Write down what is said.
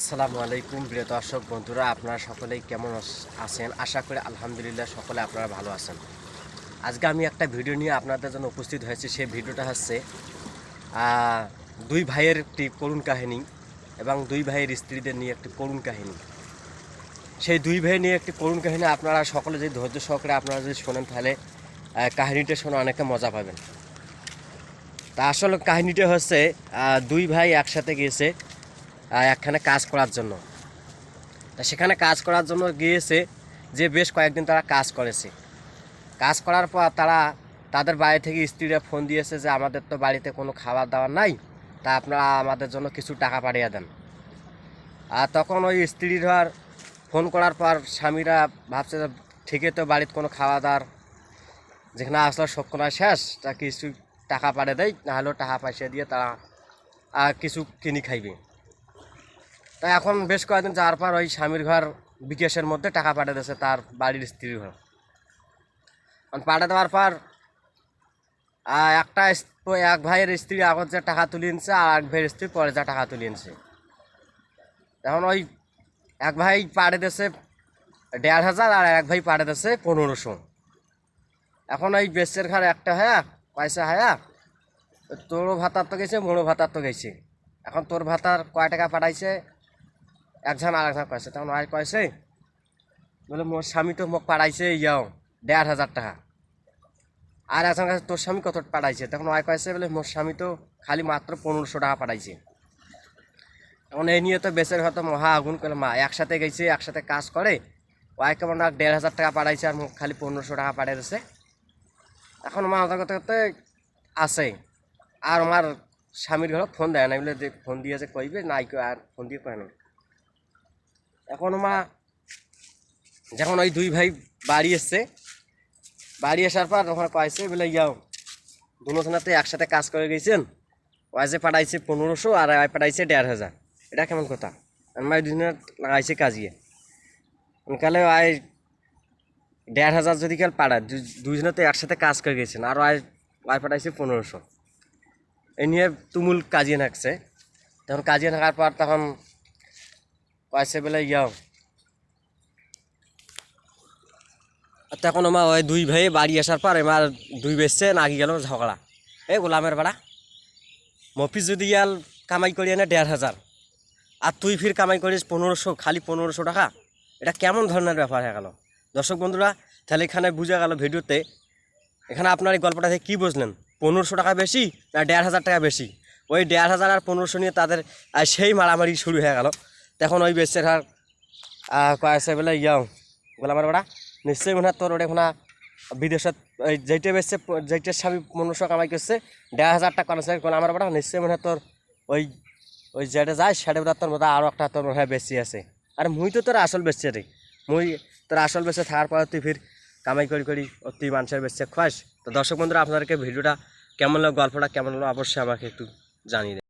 আসসালামু আলাইকুম প্রিয় দর্শক, বন্ধুরা, আপনারা সকলেই কেমন আছেন? আশা করি আলহামদুলিল্লাহ সকলে আপনারা ভালো আছেন। আজকে আমি একটা ভিডিও নিয়ে আপনাদের জন্য উপস্থিত হয়েছি। সেই ভিডিওটা হচ্ছে দুই ভাইয়ের একটি করুণ কাহিনী এবং দুই ভাইয়ের স্ত্রীদের নিয়ে একটি করুণ কাহিনী। সেই দুই ভাই নিয়ে একটি করুণ কাহিনী আপনারা সকলে যদি ধৈর্য সহকারে আপনারা যদি শোনেন, তাহলে কাহিনীটা শুনে অনেকে মজা পাবেন। তা আসলে কাহিনীটা হচ্ছে দুই ভাই একসাথে গিয়েছে একখানে কাজ করার জন্য। তা সেখানে কাজ করার জন্য গিয়েছে যে বেশ কয়েকদিন তারা কাজ করেছে। কাজ করার পর তারা তাদের বাড়ি থেকে স্ত্রীরা ফোন দিয়েছে যে, আমাদের তো বাড়িতে কোনো খাবার দাবার নাই, তা আপনারা আমাদের জন্য কিছু টাকা পাঠিয়ে দেন। আর তখন ওই স্ত্রীর ফোন করার পর স্বামীরা ভাবছে যে, ঠিকই তো বাড়িতে কোনো খাওয়া দাওয়ার যেখানে আসলে সক্ষণা শেষ, তা কিছু টাকা পাঠিয়ে দেয় নাহলেও টাকা পয়সা দিয়ে তারা কিছু কিনি খাইবে। তা এখন বেশ কয়েকদিন যাওয়ার পর ওই স্বামীর ঘর বিকাশের মধ্যে টাকা পাঠিয়ে দিয়েছে তার বাড়ির স্ত্রীর ঘর। পাঠিয়ে দেওয়ার পর একটা এক ভাইয়ের স্ত্রী আগত যে টাকা তুলে নিছে আর এক ভাইয়ের স্ত্রী পরে যা টাকা তুলে নিছে এখন ওই এক ভাই পাড়ে দিয়েছে দেড় হাজার আর এক ভাই পাড়ে দিয়েছে পনেরোশো। এখন ওই বেশের ঘর একটা হ্যাঁ পয়সা হ্যাঁ তোরও ভাতার তো গেছে মোড়ো ভাতার তো গেছে। এখন তোর ভাতার কয় টাকা পাঠাইছে? একজন আর একজন কয়েছে তখন আর কয়েছে বলে মোর স্বামী তো মোক পাঠাইছে ইয়াও, দেড় হাজার টাকা। আর একজন কাছে তোর স্বামী কত পাঠাইছে তখন ওয়াই কয়েছে বলে মোর স্বামী তো খালি মাত্র পনেরোশো টাকা পাঠাইছে এখন এই নিয়ে তো বেচের হয়তো মহা আগুন করে মা, একসাথে গেছে, একসাথে কাজ করে, ওয়াই কেমন দেড় হাজার টাকা পাঠাইছে আর মোক খালি পনেরোশো টাকা পাঠিয়েছে এখন মা কথা করতে করতে আছে। আর আমার স্বামীর ঘরে ফোন দেয় না বলে যে ফোন দিয়ে যে কইবে, নাই আর ফোন দিয়ে কয় না এখন মা, যখন ওই দুই ভাই বাড়ি এসছে, বাড়ি আসার পর ওখানে কয়েছে বলে, ইয়াও, দুজনাতে একসাথে কাজ করে গেছেন যে পাঠাইছে পনেরোশো আর ওই পাঠাইছে দেড় হাজার। এটা কেমন কথা? আমার দুজনে লাগাইছে কাজিয়ে কালে ওই দেড় হাজার যদি কাল পাঠায়, দু- দুইজনে তো একসাথে কাজ করে গেছেন আর ওই ওই পাঠাইছে পনেরোশো। এই নিয়ে তুমুল কাজিয়ে থাকছে। তখন কাজিয়ে থাকার পর তখন কয়েছে বলে ইয়াও। তখন আমার ওই দুই ভাই বাড়ি আসার পর আমার দুই বেসছে নাগি গেল ঝগড়া। এই গোলামের বাড়া মফিস যদি ইয়াল কামাই করি এনে দেড় হাজার, আর তুই ফির কামাই করিস পনেরোশো, খালি পনেরোশো টাকা, এটা কেমন ধরনের ব্যাপার হয়ে গেল? দর্শক বন্ধুরা, তাহলে এখানে বুঝা গেল ভিডিওতে, এখানে আপনার এই গল্পটা থেকে কী বুঝলেন? পনেরোশো টাকা বেশি না দেড় হাজার টাকা বেশি? ওই দেড় হাজার আর পনেরোশো নিয়ে তাদের সেই মারামারি শুরু হয়ে গেল। তখন ওই বেশের হার। কয়েছে বলে? ইয়াও বলে আমার বেড়া নিশ্চয়ই মনে হয় তোর ওটা এখন বিদেশত ওই যেইটা বেসছে যেইটার স্বামী পনেরোশো কামাই করছে দেড় হাজার টাকা করেছে কোন আমার বেড়া নিশ্চয়ই মনে হয় তোর ওই ওই যেটা যায় সেটা বেড়া তোর মতো আরও একটা তোর মনে হয় বেশি আছে। আর মুই তো তোর আসল বেচছে রে মুই তোর আসল বেচে থাকার পর তুই ফির কামাই করি করি তুই মানুষের বেচছে খাস তো দর্শক বন্ধুরা আপনাদেরকে ভিডিওটা কেমন লাগল গল্পটা কেমন হলো অবশ্যই আমাকে একটু জানিয়ে